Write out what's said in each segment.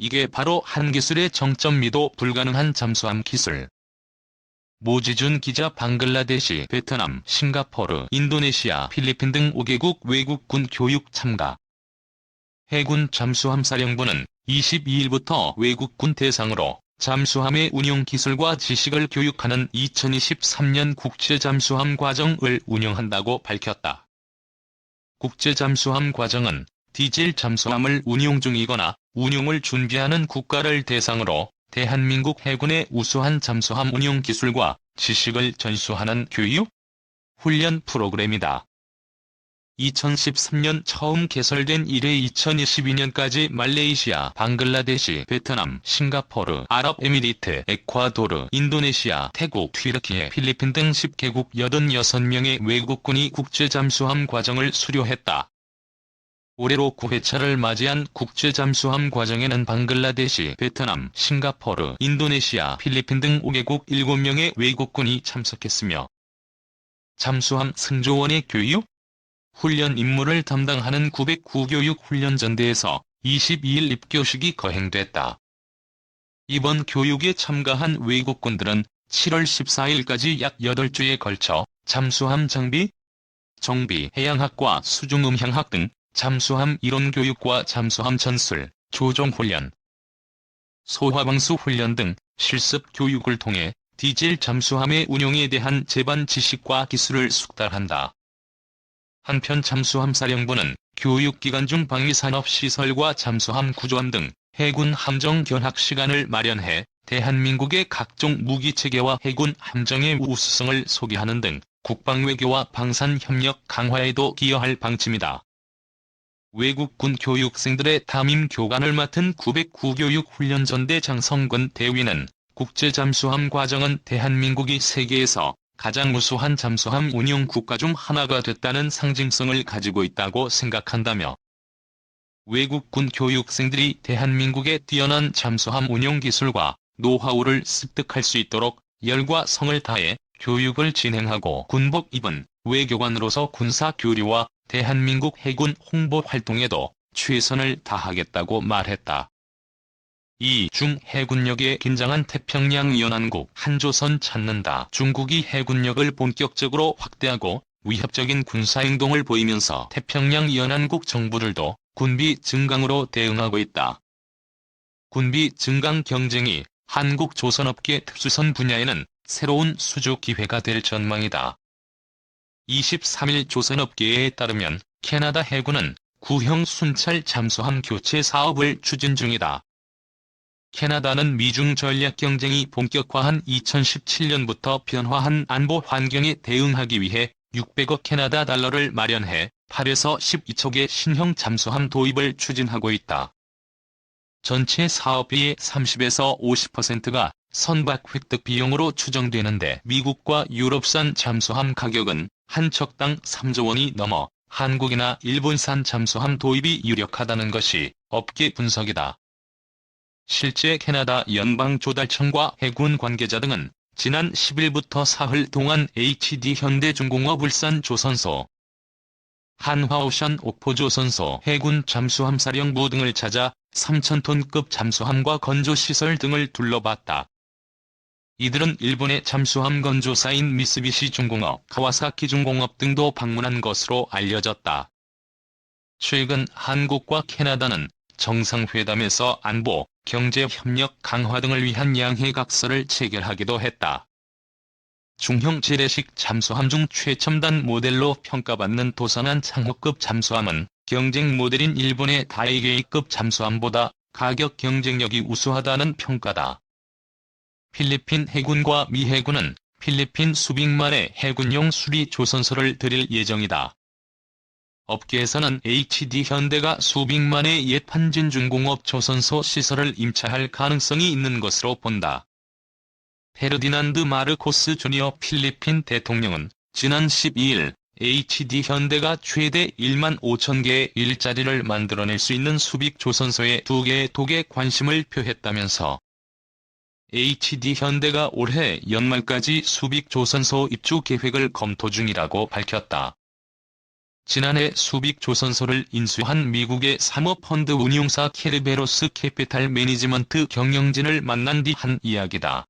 이게 바로 한 기술의 정점 미도 불가능한 잠수함 기술. 모지준 기자 방글라데시, 베트남, 싱가포르, 인도네시아, 필리핀 등 5개국 외국군 교육 참가. 해군 잠수함 사령부는 22일부터 외국군 대상으로 잠수함의 운용 기술과 지식을 교육하는 2023년 국제 잠수함 과정을 운영한다고 밝혔다. 국제 잠수함 과정은 디젤 잠수함을 운용 중이거나 운용을 준비하는 국가를 대상으로 대한민국 해군의 우수한 잠수함 운용 기술과 지식을 전수하는 교육, 훈련 프로그램이다. 2013년 처음 개설된 이래 2022년까지 말레이시아, 방글라데시, 베트남, 싱가포르, 아랍에미리트, 에콰도르, 인도네시아, 태국, 튀르키예, 필리핀 등 10개국 86명의 외국군이 국제잠수함 과정을 수료했다. 올해로 9회차를 맞이한 국제 잠수함 과정에는 방글라데시, 베트남, 싱가포르, 인도네시아, 필리핀 등 5개국 7명의 외국군이 참석했으며 잠수함 승조원의 교육, 훈련 임무를 담당하는 909교육 훈련전대에서 22일 입교식이 거행됐다. 이번 교육에 참가한 외국군들은 7월 14일까지 약 8주에 걸쳐 잠수함 장비, 정비, 해양학과 수중음향학 등 잠수함 이론교육과 잠수함 전술, 조종훈련, 소화방수 훈련 등 실습 교육을 통해 디젤 잠수함의 운용에 대한 제반 지식과 기술을 숙달한다. 한편 잠수함 사령부는 교육기간 중 방위산업시설과 잠수함 구조함 등 해군 함정 견학 시간을 마련해 대한민국의 각종 무기체계와 해군 함정의 우수성을 소개하는 등 국방외교와 방산협력 강화에도 기여할 방침이다. 외국군 교육생들의 담임 교관을 맡은 909교육 훈련전대 장성근 대위는 국제 잠수함 과정은 대한민국이 세계에서 가장 우수한 잠수함 운용 국가 중 하나가 됐다는 상징성을 가지고 있다고 생각한다며 외국군 교육생들이 대한민국의 뛰어난 잠수함 운용 기술과 노하우를 습득할 수 있도록 열과 성을 다해 교육을 진행하고 군복 입은 외교관으로서 군사 교류와 대한민국 해군 홍보 활동에도 최선을 다하겠다고 말했다. 이중 해군력의 긴장한 태평양 연안국 한조선 찾는다. 중국이 해군력을 본격적으로 확대하고 위협적인 군사행동을 보이면서 태평양 연안국 정부들도 군비 증강으로 대응하고 있다. 군비 증강 경쟁이 한국 조선업계 특수선 분야에는 새로운 수주 기회가 될 전망이다. 23일 조선업계에 따르면 캐나다 해군은 구형 순찰 잠수함 교체 사업을 추진 중이다. 캐나다는 미중 전략 경쟁이 본격화한 2017년부터 변화한 안보 환경에 대응하기 위해 600억 캐나다 달러를 마련해 8에서 12척의 신형 잠수함 도입을 추진하고 있다. 전체 사업비의 30에서 50%가 선박 획득 비용으로 추정되는데 미국과 유럽산 잠수함 가격은 한 척당 3조 원이 넘어 한국이나 일본산 잠수함 도입이 유력하다는 것이 업계 분석이다. 실제 캐나다 연방조달청과 해군 관계자 등은 지난 10일부터 사흘 동안 HD 현대중공업 울산 조선소, 한화오션 옥포조선소 해군 잠수함 사령부 등을 찾아 3,000톤급 잠수함과 건조시설 등을 둘러봤다. 이들은 일본의 잠수함 건조사인 미쓰비시 중공업, 카와사키 중공업 등도 방문한 것으로 알려졌다. 최근 한국과 캐나다는 정상회담에서 안보, 경제협력 강화 등을 위한 양해각서를 체결하기도 했다. 중형 재래식 잠수함 중 최첨단 모델로 평가받는 도산한 창호급 잠수함은 경쟁 모델인 일본의 다이게이급 잠수함보다 가격 경쟁력이 우수하다는 평가다. 필리핀 해군과 미 해군은 필리핀 수빅만의 해군용 수리 조선소를 들일 예정이다. 업계에서는 HD 현대가 수빅만의 옛 판진중공업 조선소 시설을 임차할 가능성이 있는 것으로 본다. 페르디난드 마르코스 주니어 필리핀 대통령은 지난 12일 HD 현대가 최대 1만 5천 개의 일자리를 만들어낼 수 있는 수빅 조선소의 두 개의 독에 관심을 표했다면서 HD 현대가 올해 연말까지 수빅 조선소 입주 계획을 검토 중이라고 밝혔다. 지난해 수빅 조선소를 인수한 미국의 사모펀드 운용사 케르베로스 캐피탈 매니지먼트 경영진을 만난 뒤 한 이야기다.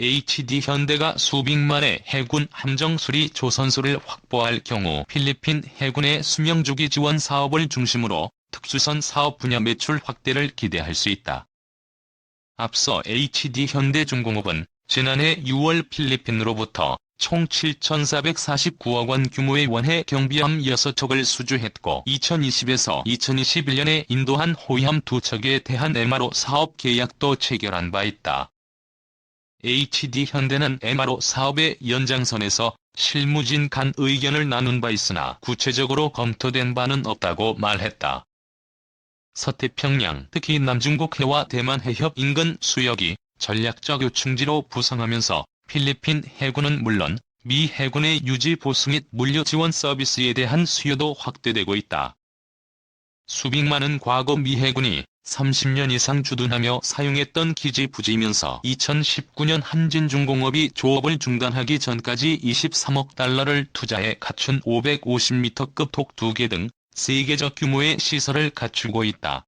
HD 현대가 수빅만의 해군 함정 수리 조선소를 확보할 경우 필리핀 해군의 수명주기 지원 사업을 중심으로 특수선 사업 분야 매출 확대를 기대할 수 있다. 앞서 HD 현대중공업은 지난해 6월 필리핀으로부터 총 7,449억 원 규모의 원해 경비함 6척을 수주했고 2020에서 2021년에 인도한 호위함 2척에 대한 MRO 사업 계약도 체결한 바 있다. HD 현대는 MRO 사업의 연장선에서 실무진 간 의견을 나눈 바 있으나 구체적으로 검토된 바는 없다고 말했다. 서태평양, 특히 남중국 해와 대만 해협 인근 수역이 전략적 요충지로 부상하면서 필리핀 해군은 물론 미 해군의 유지 보수 및 물류 지원 서비스에 대한 수요도 확대되고 있다. 수빅만은 과거 미 해군이 30년 이상 주둔하며 사용했던 기지 부지이면서 2019년 한진중공업이 조업을 중단하기 전까지 23억 달러를 투자해 갖춘 550m급 독 2개 등 세계적 규모의 시설을 갖추고 있다.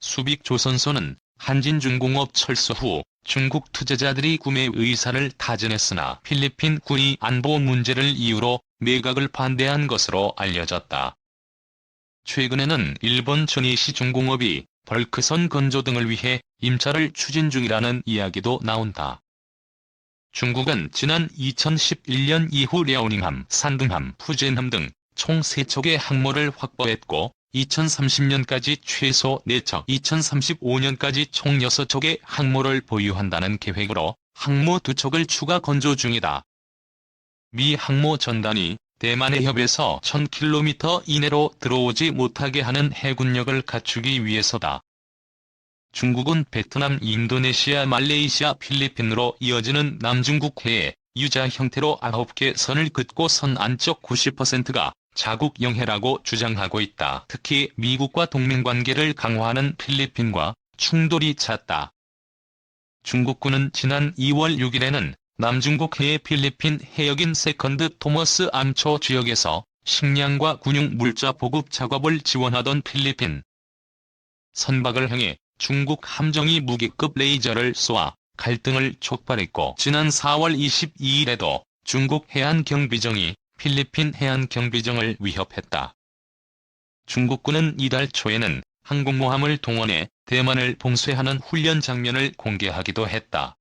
수빅 조선소는 한진중공업 철수 후 중국 투자자들이 구매 의사를 타진했으나 필리핀 군이 안보 문제를 이유로 매각을 반대한 것으로 알려졌다. 최근에는 일본 전이시 중공업이 벌크선 건조 등을 위해 임차를 추진 중이라는 이야기도 나온다. 중국은 지난 2011년 이후 랴오닝함, 산둥함, 푸젠함 등 총 3척의 항모를 확보했고 2030년까지 최소 4척, 2035년까지 총 6척의 항모를 보유한다는 계획으로 항모 2척을 추가 건조 중이다. 미 항모 전단이 대만의 협에서 1000km 이내로 들어오지 못하게 하는 해군력을 갖추기 위해서다. 중국은 베트남, 인도네시아, 말레이시아, 필리핀으로 이어지는 남중국해에 유자 형태로 9개 선을 긋고 선 안쪽 90%가 자국 영해라고 주장하고 있다. 특히 미국과 동맹관계를 강화하는 필리핀과 충돌이 잦다. 중국군은 지난 2월 6일에는 남중국해의 필리핀 해역인 세컨드 토머스 암초 지역에서 식량과 군용 물자 보급 작업을 지원하던 필리핀 선박을 향해 중국 함정이 무기급 레이저를 쏘아 갈등을 촉발했고 지난 4월 22일에도 중국 해안경비정이 필리핀 해안경비정을 위협했다. 중국군은 이달 초에는 항공모함을 동원해 대만을 봉쇄하는 훈련 장면을 공개하기도 했다.